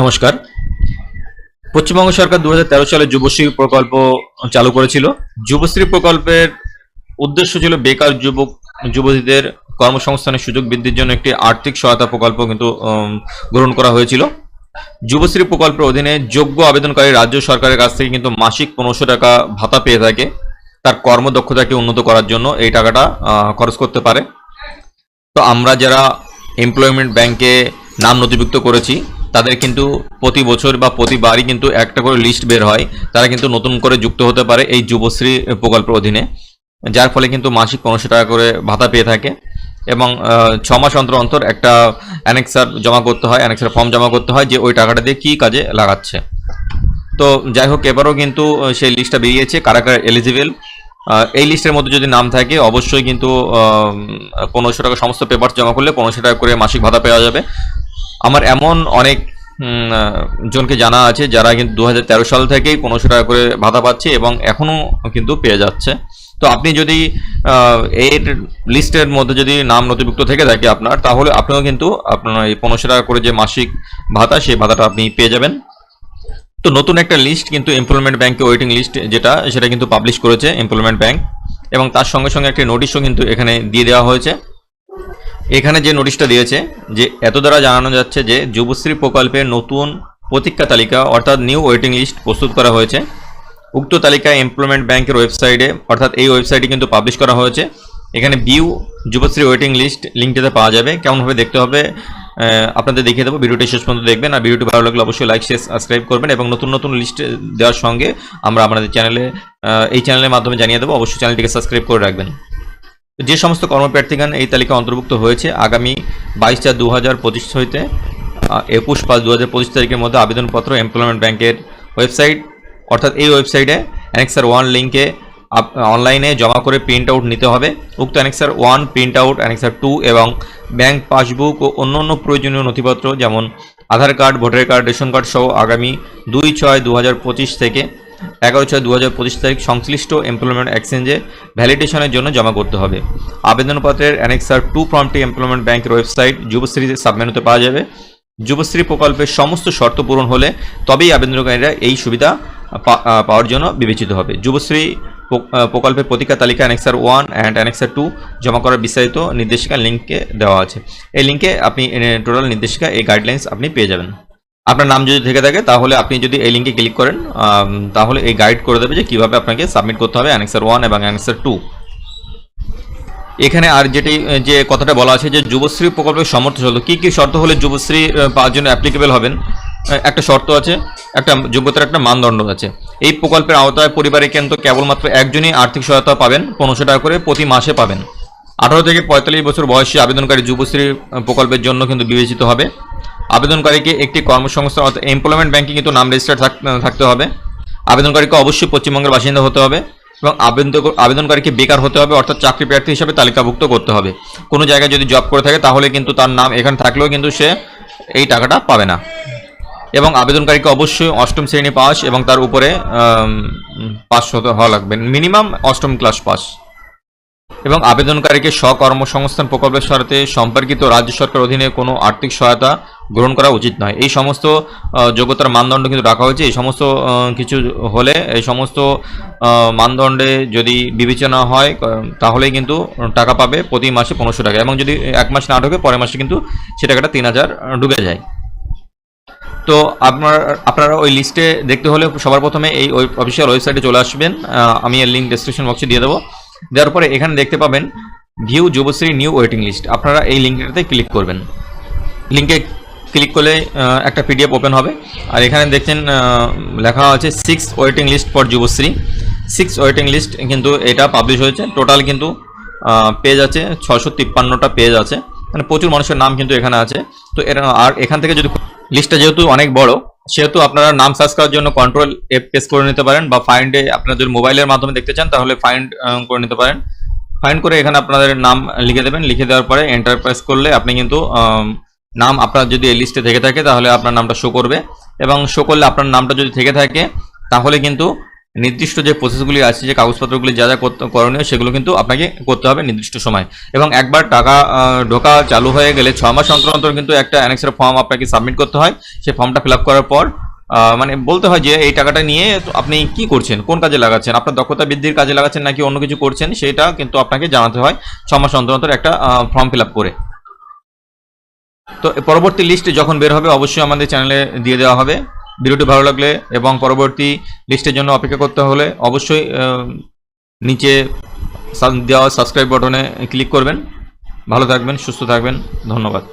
নমস্কার। পশ্চিমবঙ্গ সরকার দু হাজার তেরো সালে যুবশ্রী প্রকল্প চালু করেছিল। যুবশ্রী প্রকল্পের উদ্দেশ্য ছিল বেকার যুবক, যুবতীদের কর্মসংস্থানের সুযোগ বৃদ্ধির জন্য একটি আর্থিক সহায়তা প্রকল্প কিন্তু গ্রহণ করা হয়েছিল। যুবশ্রী প্রকল্পের অধীনে যোগ্য আবেদনকারী রাজ্য সরকারের কাছ থেকে কিন্তু মাসিক পনেরোশো টাকা ভাতা পেয়ে থাকে। তার কর্মদক্ষতাকে উন্নত করার জন্য এই টাকাটা খরচ করতে পারে। তো আমরা যারা এমপ্লয়মেন্ট ব্যাংকে নাম নথিভুক্ত করেছি তাদের কিন্তু প্রতি বছর বা প্রতিবারই কিন্তু একটা করে লিস্ট বের হয়। তারা কিন্তু নতুন করে যুক্ত হতে পারে এই যুবশ্রী প্রকল্পের অধীনে। যার ফলে কিন্তু মাসিক পনেরোশো টাকা করে ভাতা পেয়ে থাকে এবং ছ মাস অন্তর অন্তর একটা অ্যানেক্সার জমা করতে হয় অ্যানেক্সার ফর্ম জমা করতে হয় যে ওই টাকাটা দিয়ে কী কাজে লাগাচ্ছে। তো যাই হোক, এবারও কিন্তু সেই লিস্টটা বেরিয়েছে, কারা কারা এলিজিবল এই লিস্টের মধ্যে যদি নাম থাকে, অবশ্যই কিন্তু পনেরোশো টাকা সমস্ত পেপার জমা করলে পনেরোশো টাকা করে মাসিক ভাতা পাওয়া যাবে। আমার এমন অনেক জনকে জানা আছে যারা কিন্তু দু হাজার তেরো সাল থেকেই পনেরোশো টাকা করে ভাতা পাচ্ছে এবং এখনও কিন্তু পেয়ে যাচ্ছে। তো আপনি যদি এর লিস্টের মধ্যে যদি নাম নথিভুক্ত থেকে থাকে আপনার, তাহলে আপনিও কিন্তু আপনার এই পনেরোশো টাকা করে যে মাসিক ভাতা, সেই ভাতাটা আপনি পেয়ে যাবেন। তো নতুন একটা লিস্ট কিন্তু এমপ্লয়মেন্ট ব্যাংকে ওয়েটিং লিস্ট যেটা, সেটা কিন্তু পাবলিশ করেছে এমপ্লয়মেন্ট ব্যাংক এবং তার সঙ্গে সঙ্গে একটি নোটিশও কিন্তু এখানে দিয়ে দেওয়া হয়েছে। এখানে যে নোটিশটা দিয়েছে যে এত দ্বারা জানানো যাচ্ছে যে যুবশ্রী প্রকল্পের নতুন প্রতীক্ষা তালিকা অর্থাৎ নিউ ওয়েটিং লিস্ট প্রস্তুত করা হয়েছে। উক্ত তালিকা এমপ্লয়মেন্ট ব্যাংকের ওয়েবসাইটে অর্থাৎ এই ওয়েবসাইটে কিন্তু পাবলিশ করা হয়েছে। এখানে বিউ যুবশ্রী ওয়েটিং লিস্ট লিঙ্কটিতে পাওয়া যাবে। কেমনভাবে দেখতে হবে আপনাদের দেখিয়ে দেবো। ভিডিওটি শেষ পর্যন্ত দেখবেন আর ভিডিওটি ভালো লাগলে অবশ্যই লাইক শেয়ার সাবস্ক্রাইব করবেন এবং নতুন নতুন লিস্ট দেওয়ার সঙ্গে আমরা আপনাদের চ্যানেলে এই চ্যানেলের মাধ্যমে জানিয়ে দেবো। অবশ্যই চ্যানেলটিকে সাবস্ক্রাইব করে রাখবেন। যে সমস্ত কর্মপ্রার্থীগণ এই তালিকা অন্তর্ভুক্ত হয়েছে, আগামী বাইশ চার দু হাজার পঁচিশ হইতে একুশ পাঁচ দু হাজার পঁচিশ তারিখের মধ্যে আবেদনপত্র এমপ্লয়মেন্ট ব্যাংকের ওয়েবসাইট অর্থাৎ এই ওয়েবসাইটে অ্যানেক্সার ওয়ান লিঙ্কে অনলাইনে জমা করে প্রিন্ট আউট নিতে হবে। উক্ত annexure one print out annexure two এবং ব্যাংক পাসবুক ও অন্য অন্য প্রয়োজনীয় নথিপত্র যেমন Aadhaar card, voter card, ration card সহ আগামী দুই ছয় দু থেকে এগারো ছয় দু হাজার পঁচিশ তারিখ সংশ্লিষ্ট এমপ্লয়মেন্ট এক্সচেঞ্জে ভ্যালিডেশনের জন্য জমা করতে হবে। আবেদনপত্রের অ্যানেক্সার টু ফর্মটি এমপ্লয়মেন্ট ব্যাংকের ওয়েবসাইট যুবশ্রীতে সাবমেনুতে পাওয়া যাবে। যুবশ্রী প্রকল্পের সমস্ত শর্ত পূরণ হলে তবেই আবেদনকারীরা এই সুবিধা পাওয়ার জন্য বিবেচিত হবে। যুবশ্রী প্রকল্পের প্রতিকা তালিকা annexure one and annexure two জমা করার বিস্তারিত নির্দেশিকা লিঙ্কে দেওয়া আছে। এই লিঙ্কে আপনি টোটাল নির্দেশিকা, এই গাইডলাইন্স আপনি পেয়ে যাবেন। আপনার নাম যদি থেকে থাকে, তাহলে আপনি যদি এই লিঙ্কে ক্লিক করেন তাহলে এই গাইড করে দেবে যে কীভাবে আপনাকে সাবমিট করতে হবে অ্যানেক্সার ওয়ান এবং অ্যানেক্সার টু এখানে আর যেটি, যে কথাটা বলা আছে যে যুবশ্রী প্রকল্পের সমর্থ শর্ত, কী কী শর্ত হলে যুবশ্রী পাওয়ার জন্য অ্যাপ্লিকেবল হবেন? একটা শর্ত আছে, একটা যোগ্যতার একটা মানদণ্ড আছে। এই প্রকল্পের আওতায় পরিবারে কিন্তু কেবলমাত্র একজনই আর্থিক সহায়তা পাবেন, পনেরোশো টাকা করে প্রতি মাসে পাবেন। আঠারো থেকে পঁয়তাল্লিশ বছর বয়সী আবেদনকারী যুবশ্রী প্রকল্পের জন্য কিন্তু বিবেচিত হবে। আবেদনকারীকে একটি কর্মসংস্থান অর্থাৎ এমপ্লয়মেন্ট ব্যাংকে কিন্তু নাম রেজিস্টার থাকতে হবে। আবেদনকারীকে অবশ্যই পশ্চিমবঙ্গের বাসিন্দা হতে হবে এবং আবেদন আবেদনকারীকে বেকার হতে হবে অর্থাৎ চাকরি প্রার্থী হিসাবে তালিকাভুক্ত করতে হবে। কোনো জায়গায় যদি জব করে থাকে তাহলে কিন্তু তার নাম এখানে থাকলেও কিন্তু সে এই টাকাটা পাবে না। এবং আবেদনকারীকে অবশ্যই অষ্টম শ্রেণি পাস এবং তার উপরে পাস হওয়া লাগবে। মিনিমাম অষ্টম ক্লাস পাস এবং আবেদনকারীকে স্বকর্মসংস্থান প্রকল্পের সাথে সম্পর্কিত রাজ্য সরকার অধীনে কোনো আর্থিক সহায়তা গ্রহণ করা উচিত নয়। এই সমস্ত যোগ্যতার মানদণ্ড কিন্তু রাখা হয়েছে। এই সমস্ত কিছু হলে এই সমস্ত মানদণ্ডে যদি বিবেচনা হয় তাহলেই কিন্তু টাকা পাবে প্রতি মাসে পনেরোশো টাকা এবং যদি এক মাস না ঢোকে, পরের মাসে কিন্তু সে টাকাটা তিন হাজার ঢুকে যায়। তো আপনার, আপনারা ওই লিস্টে দেখতে হলে সবার প্রথমে এই অফিসিয়াল ওয়েবসাইটে চলে আসবেন। আমি এর লিঙ্ক ডিসক্রিপশন বক্সে দিয়ে দেবো। দেওয়ার পরে এখানে দেখতে পাবেন view Yuvashree new waiting list. আপনারা এই লিঙ্কটাতে ক্লিক করবেন। লিঙ্কে ক্লিক করলে একটা পিডিএফ ওপেন হবে। আর এখানে দেখছেন লেখা আছে six waiting list for Yuvashree. Six waiting list কিন্তু এটা পাবলিশ হয়েছে। টোটাল কিন্তু পেজ আছে ছশো তিপ্পান্নটা পেজ আছে। মানে প্রচুর মানুষের নাম কিন্তু এখানে আছে। তো আর এখান থেকে যদি লিস্টটা যেহেতু অনেক বড় সেহেতু আপনারা নাম সার্চ করার জন্য কন্ট্রোল এফ প্রেস করে নিতে পারেন বা ফাইন্ডে আপনারা যদি মোবাইলের মাধ্যমে দেখতে চান, তাহলে ফাইন্ড করে নিতে পারেন। ফাইন্ড করে এখানে আপনাদের নাম লিখে দেবেন। লিখে দেওয়ার পরে এন্টার প্রেস করলে আপনি কিন্তু নাম আপনার যদি এই লিস্টে থেকে থাকে, তাহলে আপনার নামটা শো করবে। এবং শো করলে আপনার নামটা যদি থেকে থাকে, তাহলে কিন্তু নির্দিষ্ট যে প্রসেসগুলি আছে, যে কাগজপত্রগুলি যা যা করণীয়, সেগুলো কিন্তু আপনাকে করতে হবে নির্দিষ্ট সময়। এবং একবার টাকা ঢোকা চালু হয়ে গেলে ছ মাস অন্তর অন্তর কিন্তু একটা অ্যানেক্সের ফর্ম আপনাকে সাবমিট করতে হয়। সেই ফর্মটা ফিল করার পর মানে বলতে হয় যে এই টাকাটা নিয়ে আপনি কি করছেন? কোন কাজে লাগাচ্ছেন? আপনার দক্ষতা বৃদ্ধির কাজে লাগাচ্ছেন নাকি অন্য কিছু করছেন? সেটা কিন্তু আপনাকে জানাতে হয় ছ মাস অন্তর অন্তর একটা ফর্ম ফিল করে। তো পরবর্তী লিস্ট যখন বের হবে, অবশ্যই আমাদের চ্যানেলে দিয়ে দেওয়া হবে। ভিডিওটি ভালো লাগলে এবং পরবর্তী লিস্টের জন্য অপেক্ষা করতে হলে অবশ্যই নিচে দেওয়া সাবস্ক্রাইব বাটনে ক্লিক করবেন। ভালো থাকবেন, সুস্থ থাকবেন। ধন্যবাদ।